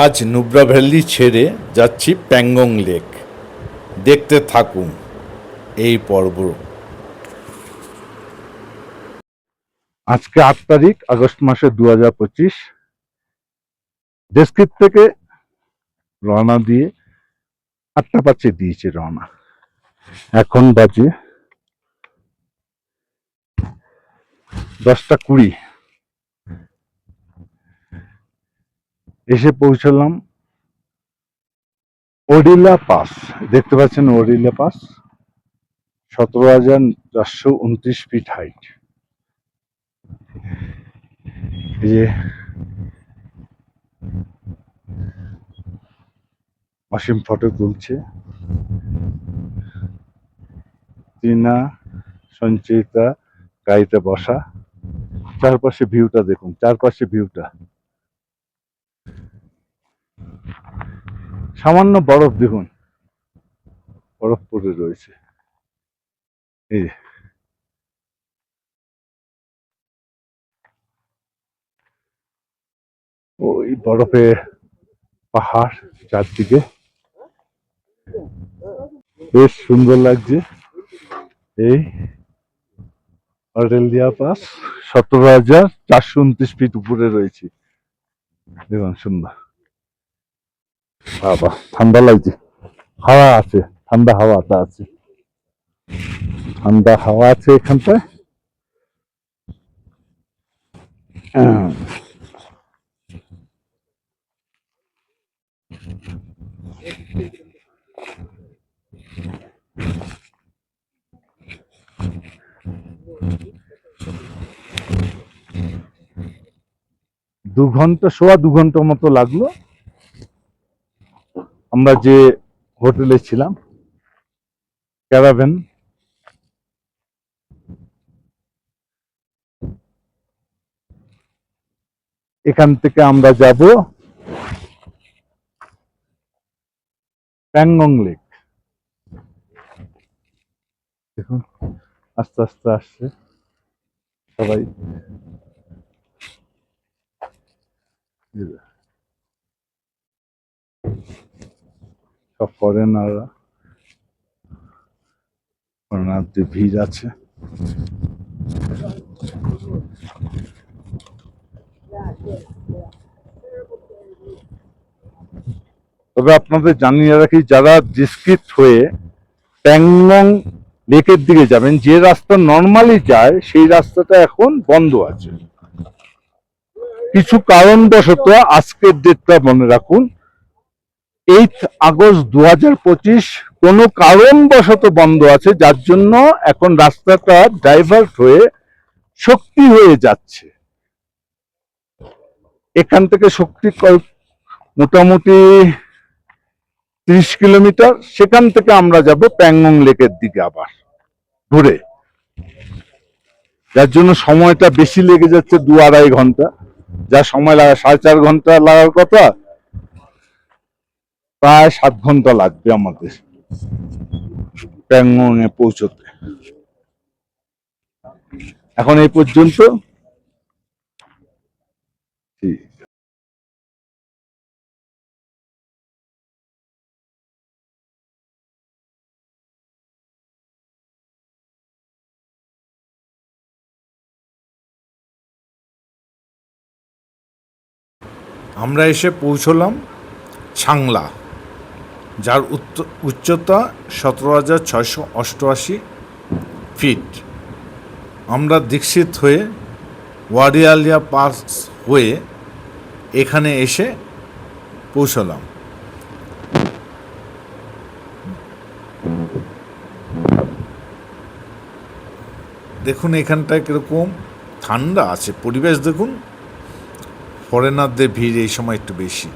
আজ নুব্রা ভ্যালি ছেড়ে যাচ্ছি প্যাংগং লেক। দেখতে থাকুন এই পর্ব। আজকে আট তারিখ, আগস্ট মাসে দু হাজার পঁচিশ। ডেস্কিট থেকে রওনা দিয়ে আটটা পাঁচে দিয়েছে রওনা। এখন বাজে দশটা কুড়ি। এসে পৌঁছলাম। ওডিলা পাস, দেখতে পাচ্ছেন ওডিলা পাস। সতেরো হাজার চারশো উনত্রিশ ফিট হাইট যে অসীম ফটো তুলছে। টিনা, সঞ্চিতা গাড়িতে বসা। চারপাশে ভিউটা দেখুন, চারপাশে ভিউটা সামান্য বরফ দেখুন। বরফ পড়ে রয়েছে। এই যে। ওই বরফে পাহাড় চারদিকে। বেশ সুন্দর লাগছে। এই অরেলিয়া পাস সতেরো হাজার চারশো উনত্রিশ ফিট উপরে রয়েছে। দেখুন, সুন্দর। বাবা, ঠান্ডা লাগছে। হাওয়া আছে, ঠান্ডা হাওয়াটা আছে। ঠান্ডা হাওয়া আছে এখানটায়। দু ঘণ্টা, সোয়া দু ঘণ্টা মতো লাগল। আমরা যে হোটেলে ছিলাম, ক্যারাভেন, এখান থেকে আমরা যাব প্যাংগং লেক। দেখুন, আস্তে আস্তে আসছে সবাই এই যে। সব ফরেনাররা ফরেনারদের ভিড় আছে। তবে আপনাদের জানিয়ে রাখি, যারা ডিসক্রিট হয়ে প্যাংগং লেকের দিকে যাবেন, যে রাস্তা নর্মালি যায়, সেই রাস্তাটা এখন বন্ধ আছে। কিছু কারণবশত আজকের ডেটটা মনে রাখুন এইট আগস্ট দু হাজার পঁচিশ কোনো কারণবশত বন্ধ আছে, যার জন্য এখন রাস্তাটা ডাইভার্ট হয়ে শক্তি হয়ে যাচ্ছে। এখান থেকে শক্তি মোটামুটি ত্রিশ কিলোমিটার, সেখান থেকে আমরা যাব প্যাংগং লেকের দিকে আবার, ঘুরে। যার জন্য সময়টা বেশি লেগে যাচ্ছে দু আড়াই ঘণ্টা। যা সময় লাগা সাড়ে চার ঘণ্টা লাগার কথা প্রায় সাত ঘণ্টা লাগবে আমাদের। প্যাংগং পৌঁছতে। এখন এই পর্যন্ত। ঠিক। আমরা এসে পৌঁছলাম ছাংলা। যার উচ্চতা সতেরো হাজার ছয়শো অষ্টআশি ফিট। আমরা দীক্ষিত হয়ে ওয়ারিয়ালিয়া পাস হয়ে এখানে এসে পৌঁছলাম। দেখুন এখানটায় কীরকম ঠান্ডা আছে, পরিবেশ দেখুন। ফরেনারদের ভিড় এই সময় একটু বেশি।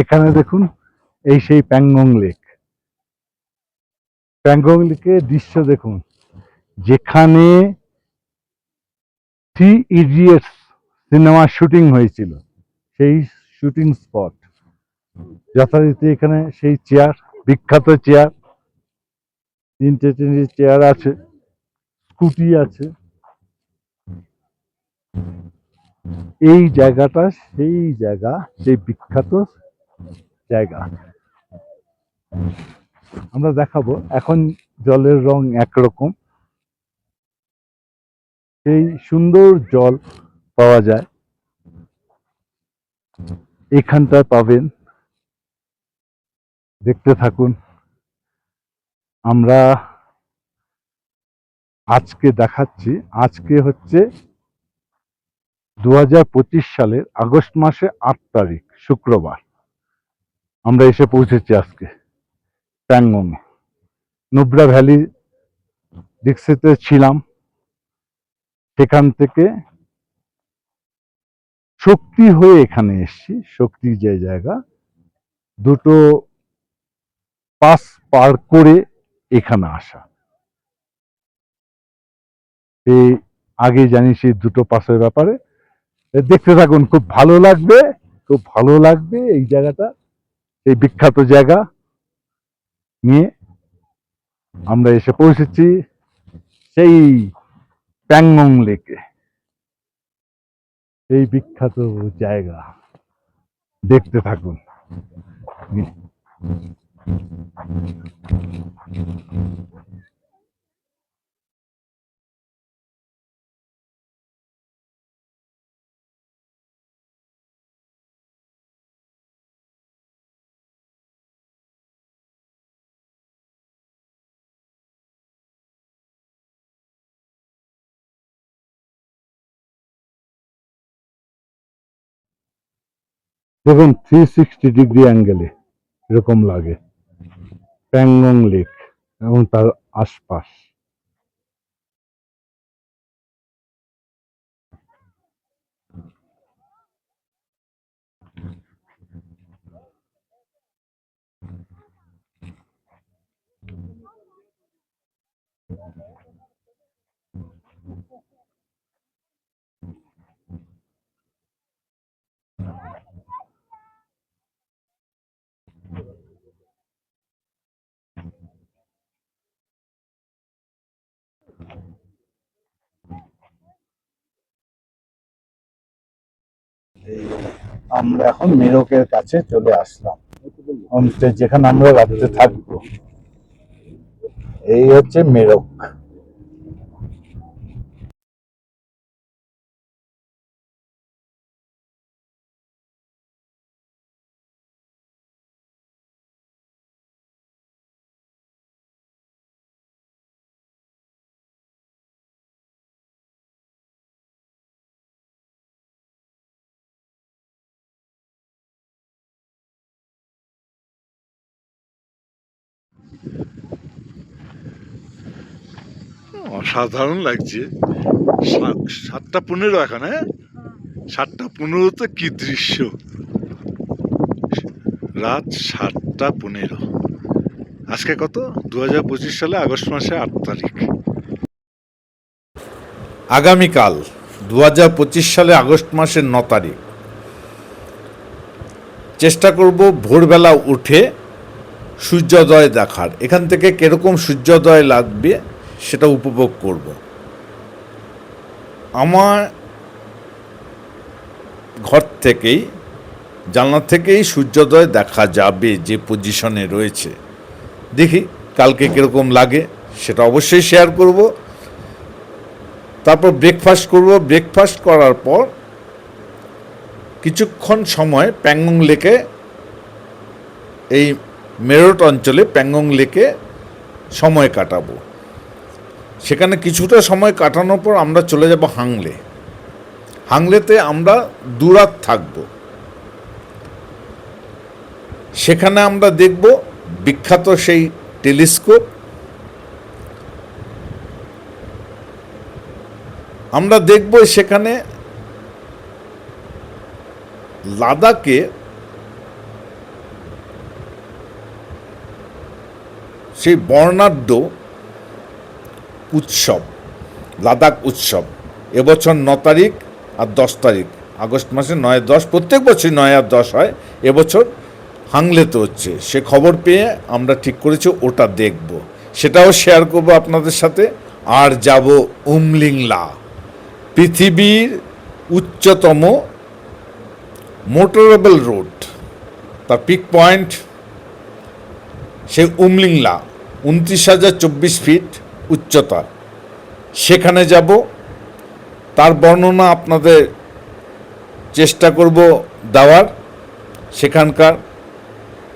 এখানে দেখুন, এই সেই প্যাংগং লেক। প্যাংগং লেকের দৃশ্য দেখুন। যেখানে থ্রি ইডিয়টস সিনেমার শুটিং হয়েছিল। সেই শুটিং স্পট। যথারীতি এখানে সেই চেয়ার, বিখ্যাত চেয়ার তিনটে তিনটে চেয়ার আছে, স্কুটি আছে। এই জায়গাটা সেই জায়গা, সেই বিখ্যাত জায়গা। আমরা দেখাবো, এখন জলের রং একরকম। সেই সুন্দর জল পাওয়া যায়। এখানটায় পাবেন। দেখতে থাকুন। আমরা আজকে দেখাচ্ছি, আজকে হচ্ছে দু হাজার পঁচিশ সালের আগস্ট মাসে আট তারিখ, শুক্রবার। আমরা এসে পৌঁছেছি আজকে প্যাংগং নুব্রা ভ্যালি ডিক্সিতে ছিলাম, সেখান থেকে শক্তি হয়ে এখানে এসছি, শক্তি যে জায়গা। দুটো পাস পার করে এখানে আসা। এই আগে জানি সেই দুটো পাসের ব্যাপারে। দেখতে থাকুন, খুব ভালো লাগবে, খুব ভালো লাগবে এই জায়গাটা। এই বিখ্যাত জায়গা নিয়ে আমরা এসে পৌঁছেছি সেই প্যাংমং লেকে। এই বিখ্যাত জায়গা। দেখতে থাকুন। দেখুন থ্রি সিক্সটি ডিগ্রি অ্যাঙ্গেলে এরকম লাগে। প্যাংগং লেক এবং তার আশপাশ। আমরা এখন মেরকের কাছে চলে আসলাম। হোমস্টে যেখানে আমরা রাত্রে থাকব। এই হচ্ছে মেরক। অসাধারণ লাগছে। সাতটা পনেরো এখন হ্যাঁ? সাতটা পনেরোতে কি দৃশ্য। রাত সাতটা পনেরো। আজকে কত? দু হাজার পঁচিশ সালে আগস্ট মাসে আট তারিখ। আগামীকাল দু হাজার পঁচিশ সালে আগস্ট মাসের ন তারিখ। চেষ্টা করব ভোরবেলা উঠে সূর্যোদয় দেখার। এখান থেকে কীরকম সূর্যোদয় লাগবে সেটা উপভোগ করব। আমার ঘর থেকেই, জানলা থেকেই সূর্যোদয় দেখা যাবে যে পজিশনে রয়েছে। দেখি কালকে কীরকম লাগে, সেটা অবশ্যই শেয়ার করব। তারপর ব্রেকফাস্ট করব। ব্রেকফাস্ট করার পর কিছুক্ষণ সময় প্যাংগং লেকে এই মেরঠ অঞ্চলে প্যাংগং লেকে সময় কাটাবো। সেখানে কিছুটা সময় কাটানোর পর আমরা চলে যাব হাংলে। হাংলেতে আমরা দুরাত থাকব। সেখানে আমরা দেখব বিখ্যাত সেই টেলিস্কোপ। আমরা দেখব সেখানে লাদাখে সেই বর্ণাঢ্য উৎসব, লাদাখ উৎসব। এবছর ন তারিখ আর দশ তারিখ। আগস্ট মাসে নয় দশ, প্রত্যেক বছরই নয় আর দশ হয়। এবছর হাংলেতে হচ্ছে। সে খবর পেয়ে আমরা ঠিক করেছি, ওটা দেখব। সেটাও শেয়ার করব আপনাদের সাথে। আর যাব উমলিংলা। পৃথিবীর উচ্চতম মোটরেবল রোড তার পিক পয়েন্ট সেই উমলিংলা। উনত্রিশ হাজার চব্বিশ ফিট উচ্চতা। সেখানে যাব, তার বর্ণনা আপনাদের চেষ্টা করব দেওয়ার। সেখানকার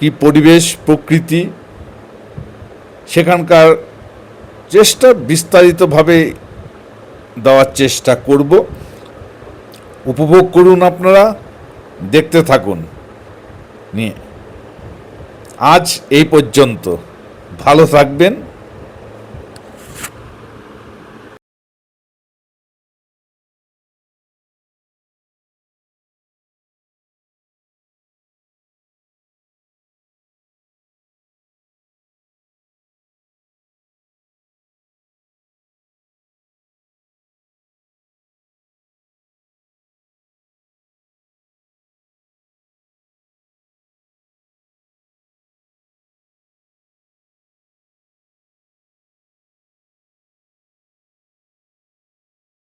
কি পরিবেশ, প্রকৃতি, সেখানকার চেষ্টা বিস্তারিতভাবে দেওয়ার চেষ্টা করব। উপভোগ করুন আপনারা, দেখতে থাকুন। নিয়ে। আজ এই পর্যন্ত। ভালো থাকবেন।